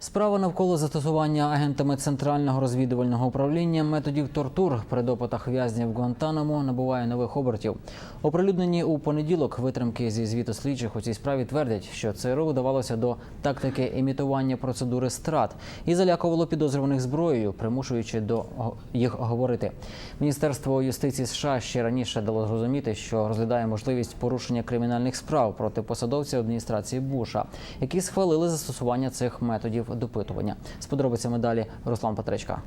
Справа навколо застосування агентами центрального розвідувального управління методів тортур при допитах в'язнів Гуантанамо набуває нових обертів. Оприлюднені у понеділок витримки зі звіту слідчих у цій справі твердять, що ЦРУ вдавалося до тактики імітування процедури страт і залякувало підозрюваних зброєю, примушуючи до їх говорити. Міністерство юстиції США ще раніше дало зрозуміти, що розглядає можливість порушення кримінальних справ проти посадовців адміністрації Буша, які схвалили застосування цих методів допитування. З подробицями далі Руслан Петречка.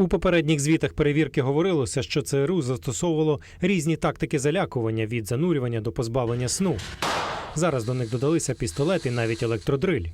У попередніх звітах перевірки говорилося, що ЦРУ застосовувало різні тактики залякування від занурювання до позбавлення сну. Зараз до них додалися пістолети навіть електродриль.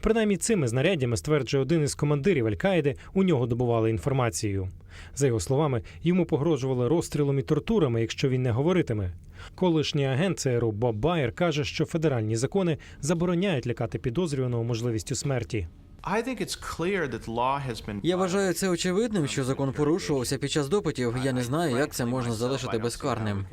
Принаймні цими знаряддями стверджує один із командирів Аль-Каїди, у нього добували інформацію. За його словами, йому погрожували розстрілом і тортурами, якщо він не говоритиме. Колишній агент ЦРУ Боб Байер каже, що федеральні закони забороняють лякати підозрюваного можливістю смерті. I think it's clear that law has been Я вважаю це очевидним, що закон порушувався під час допитів. Я не знаю, як це можна залишити безкарним.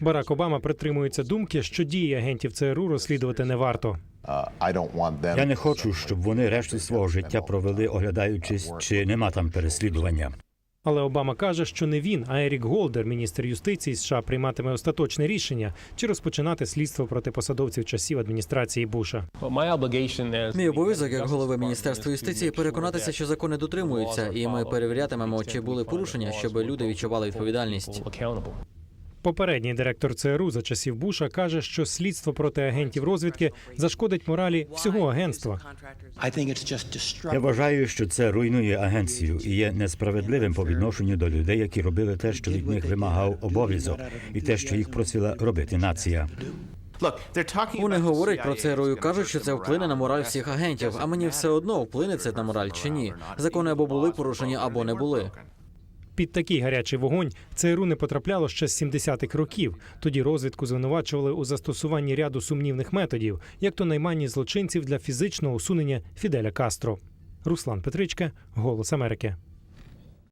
Барак Обама притримується думки, що дії агентів ЦРУ розслідувати не варто. Uh. Я не хочу, щоб вони решту свого життя провели, оглядаючись, чи нема там переслідування. Але Обама каже, що не він, а Ерік Голдер, міністр юстиції США, прийматиме остаточне рішення чи розпочинати слідство проти посадовців часів адміністрації Буша. Мій обов'язок як голови міністерства юстиції переконатися, що закони дотримуються, і ми перевірятимемо, чи були порушення, щоб люди відчували відповідальність. Попередній директор ЦРУ за часів Буша каже, що слідство проти агентів розвідки зашкодить моралі всього агентства. Я вважаю, що це руйнує агенцію і є несправедливим по відношенню до людей, які робили те, що від них вимагав обов'язок, і те, що їх просила робити нація. Вони говорять про CIA ЦРУ і кажуть, що це вплине на мораль всіх агентів. А мені все одно вплине це на мораль чи ні. Закони або були порушені, або не були. Під такий гарячий вогонь ЦРУ не потрапляло ще з 70-х років. Тоді розвідку звинувачували у застосуванні ряду сумнівних методів, як то найманні злочинців для фізичного усунення Фіделя Кастро. Руслан Петричка, Голос Америки.